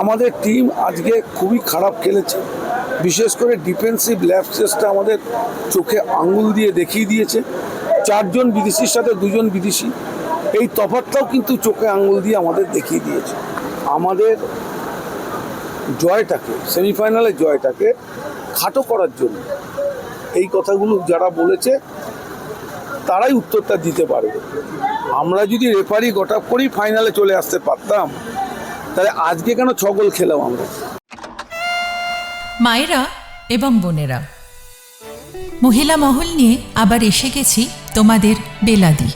আমাদের টিম আজকে খুবই খারাপ খেলেছে। বিশেষ করে ডিফেন্সিভ ল্যাপসেসটা আমাদের চোখে আঙুল দিয়ে দেখিয়ে দিয়েছে। চারজন বিদেশির সাথে দুজন বিদেশি। এই তফাৎটাও কিন্তু চোখে আঙুল দিয়ে আমাদের দেখিয়ে দিয়েছে। আমাদের জয়টাকে সেমিফাইনালের জয়টাকে খাটো করার জন্য এই কথাগুলো যারা বলেছে, তারাই উত্তরটা দিতে পারবে। আমরা যদি রেফারি গটাপ করেই ফাইনালে চলে আসতে পারতাম তাহলে আজকে কেন ছগল খেলাম আমরা? মায়েরা এবং বোনেরা মহিলা মহল নিয়ে আবার এসে গেছি তোমাদের বেলাদি।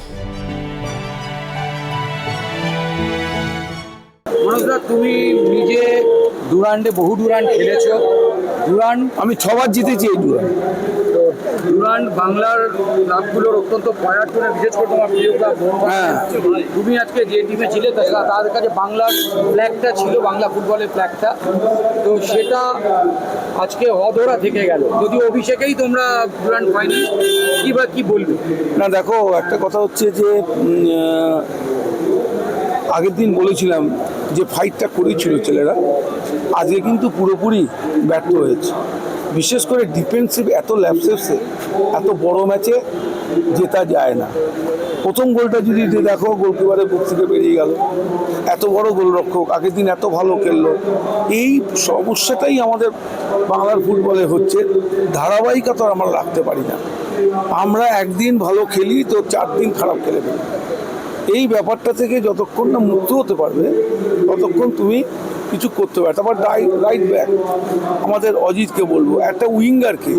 মনোজদা তুমি নিজে ডুরান্ডে বহু ডুরান্ড খেলেছো। ডুরান্ড আমি ছবার জিতেছি এই জুড়ে ডুরান্ড বাংলার ক্লাবগুলোর অত্যন্ত পয়ার্টনে বিশেষ করে তোমার প্রিয় ক্লাব হ্যাঁ। তুমি আজকে যে টিমে ছিলে তা- তাদের কাছে বাংলার ফ্ল্যাগটা ছিল বাংলা ফুটবলের ফ্ল্যাগটা তো সেটা আজকে অধরা থেকে গেল। যদি অভিষেকেই তোমরা ডুরান্ড পাইনি কি বা কি বলবে? না দেখো একটা কথা হচ্ছে যে আগের দিন বলেছিলাম যে ফাইটটা করেছিল ছেলেরা আজকে কিন্তু পুরোপুরি ব্যর্থ হয়েছে। বিশেষ করে ডিফেন্সিভ এত ল্যাপসেসে এত বড় ম্যাচে জেতা যায় না। প্রথম গোলটা যদি দেখো গোলকিপারের বুক থেকে বেরিয়ে গেল। এত বড় গোলরক্ষক, আগের দিন এত ভালো খেললো। এই সমস্যাটাই আমাদের বাংলার ফুটবলে হচ্ছে। ধারাবাহিকতা আমরা রাখতে পারি না। আমরা একদিন ভালো খেলি, তো চার দিন খারাপ খেলে ফেলি। এই ব্যাপারটা থেকে যতক্ষণ না মুক্ত হতে পারবে, ততক্ষণ তুমি কিছু করতে পারবে। তারপর রাইট ব্যাক আমাদের অজিতকে বলব, একটা উইঙ্গারকে।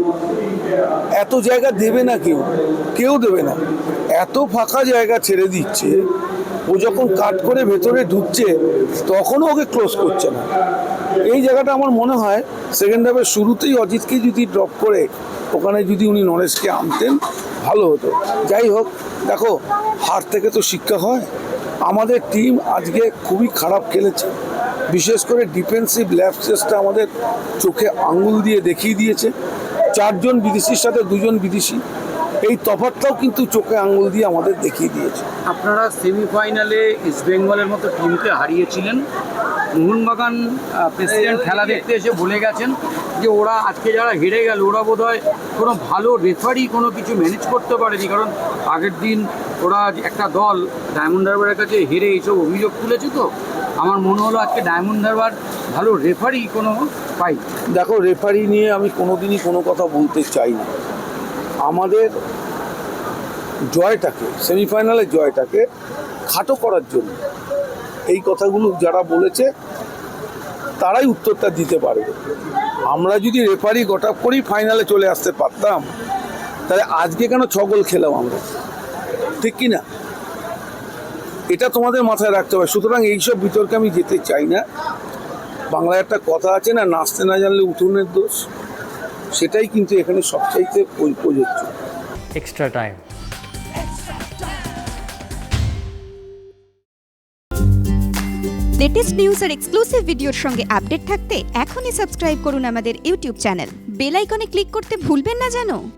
এত জায়গা দেবে না কেউ কেউ দেবে না। এত ফাঁকা জায়গা ছেড়ে দিচ্ছে, ও যখন কাট করে ভেতরে ঢুকছে, তখনও ওকে ক্লোজ করছে না। এই জায়গাটা আমার মনে হয় সেকেন্ড হাফের শুরুতেই অজিতকে যদি ড্রপ করে, ওখানে যদি উনি নরেশকে আনতেন, ভালো হতো। যাই হোক দেখো হার থেকে তো শিক্ষা হয়। আমাদের টিম আজকে খুবই খারাপ খেলেছে। বিশেষ করে ডিফেন্সিভ ল্যাপসেসটা আমাদের চোখে আঙুল দিয়ে দেখিয়ে দিয়েছে। চারজন বিদেশির সাথে দুজন বিদেশি। এই তফাৎটাও কিন্তু চোখে আঙুল দিয়ে আমাদের দেখিয়ে দিয়েছে। আপনারা সেমিফাইনালে ইস্ট বেঙ্গলের মতো টিমকে হারিয়েছিলেন। মোহনবাগান প্রেসিডেন্ট খেলা দেখতে এসে বলে গেছেন যে ওরা আজকে যারা হেরে গেল ওরা বোধ হয় কোনো ভালো রেফারি কোনো কিছু ম্যানেজ করতে পারেনি। কারণ আগের দিন ওরা একটা দল ডায়মন্ড হারবারের কাছে হেরে এইসব অভিযোগ তুলেছে তো। আমার মনে হলো আজকে ডায়মন্ড হারবার ভালো রেফারি কোনো পাই দেখো রেফারি নিয়ে আমি কোনোদিনই কোনো কথা বলতে চাই না আমাদের জয়টাকে, সেমিফাইনালের জয়টাকে খাটো করার জন্য এই কথাগুলো যারা বলেছে, তারাই উত্তরটা দিতে পারবে আমরা যদি রেফারি গটাপ করেই ফাইনালে চলে আসতে পারতাম, তাহলে আজকে কেন ছগল খেলাম আমরা? ঠিক কি না? এটা তোমাদের মাথায় রাখতে হবে। সুতরাং এইসব বিতর্কে আমি যেতে চাই না। বাংলায় একটা কথা আছে না, নাচতে না জানলে উঠোনের দোষ। সেটাই কিন্তু এখানে সবচাইতে প্র- প্রযোজ্য। এক্সট্রা টাইম লেটেস্ট নিউজ আর এক্সক্লুসিভ ভিডিওর সঙ্গে আপডেট থাকতে এখনই সাবস্ক্রাইব করুন আমাদের ইউটিউব চ্যানেল বেল আইকনে ক্লিক করতে ভুলবেন না জানো?